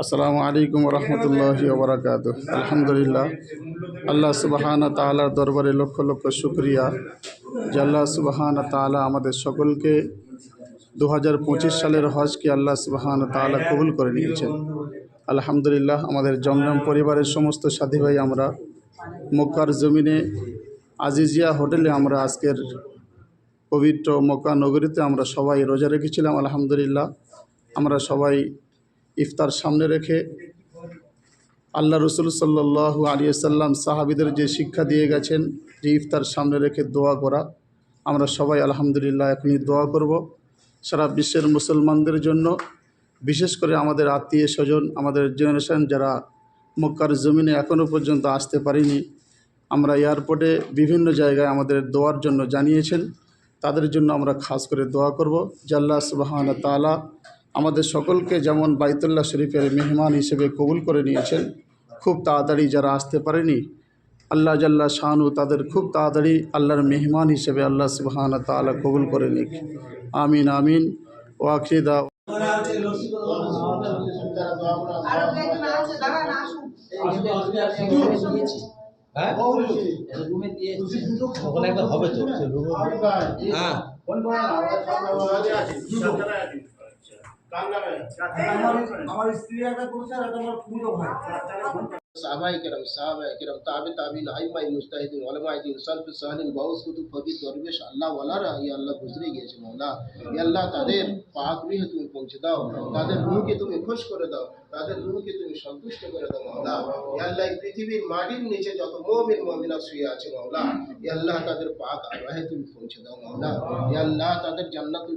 আসসালামু আলাইকুম রহমতুল্লাহ ওবরাকাত আলহামদুলিল্লাহ। আল্লাহ সুবাহানা তালার দরবারে লক্ষ লক্ষ শুক্রিয়া। যে আল্লাহ সুবাহানা তালা আমাদের সকলকে দু হাজার পঁচিশ সালের হজকে আল্লাহ সুবাহানা তালা কবুল করে নিয়েছেন। আলহামদুলিল্লাহ, আমাদের জমজম পরিবারের সমস্ত সাথী ভাই আমরা, মক্কার জমিনে আজিজিয়া হোটেলে আমরা আজকের পবিত্র মক্কা নগরীতে আমরা সবাই রোজা রেখেছিলাম, আলহামদুলিল্লাহ। আমরা সবাই ইফতার সামনে রেখে আল্লাহ রসুল সাল্লাহ আলিয়াল্লাম সাহাবিদের যে শিক্ষা দিয়ে গেছেন যে ইফতার সামনে রেখে দোয়া করা, আমরা সবাই আলহামদুলিল্লাহ এখনই দোয়া করব। সারা বিশ্বের মুসলমানদের জন্য, বিশেষ করে আমাদের আত্মীয় স্বজন, আমাদের জেনারেশন যারা মক্কার জমিনে এখনও পর্যন্ত আসতে পারিনি, আমরা এয়ারপোর্টে বিভিন্ন জায়গায় আমাদের দোয়ার জন্য জানিয়েছেন, তাদের জন্য আমরা খাস করে দোয়া করব। জাল্লা সুবাহান তালা আমাদের সকলকে যেমন বাইতুল্লাহ শরীফের মেহমান হিসেবে কবুল করে নিয়েছেন, খুব তাড়াতাড়ি যারা আসতে পারেনি, আল্লাহ জাল্লা শাহানু তাদের খুব তাড়াতাড়ি আল্লাহর মেহমান হিসেবে আল্লাহ সুবাহান তালা কবুল করে নিক। আমিন আমিন। আসুন হ্যাঁ হবে তো হ্যাঁ। আমার স্ত্রী একটা করেছে আর একটা আমার পুরো ভাই। সাহাবাই কেরাম সাহাবাই কেরাম তাবে তাবিন আইমাই মুস্তাহিদিন ওলামাই দিন সলফ সাহালিন বাউস কুতুব ফকির দরবেশ আল্লাহ ওয়ালারা ইয়া আল্লাহ গুজরে গিয়েছে মৌলা ইয়া আল্লাহ তাদের পাক গৃহে তুমি পৌঁছে দাও। তাদের রুহকে তুমি খুশ করে দাও। তাদের রুহকে তুমি সন্তুষ্ট করে দাও মৌলা ইয়া আল্লাহ এই পৃথিবীর মাটির নিচে যত মুমিন মুমিনা শুয়ে আছে মৌলা ইয়া আল্লাহ তাদের পাক আরওয়াহে তুমি পৌঁছে দাও মৌলা ইয়া আল্লাহ তাদের জান্নাতুল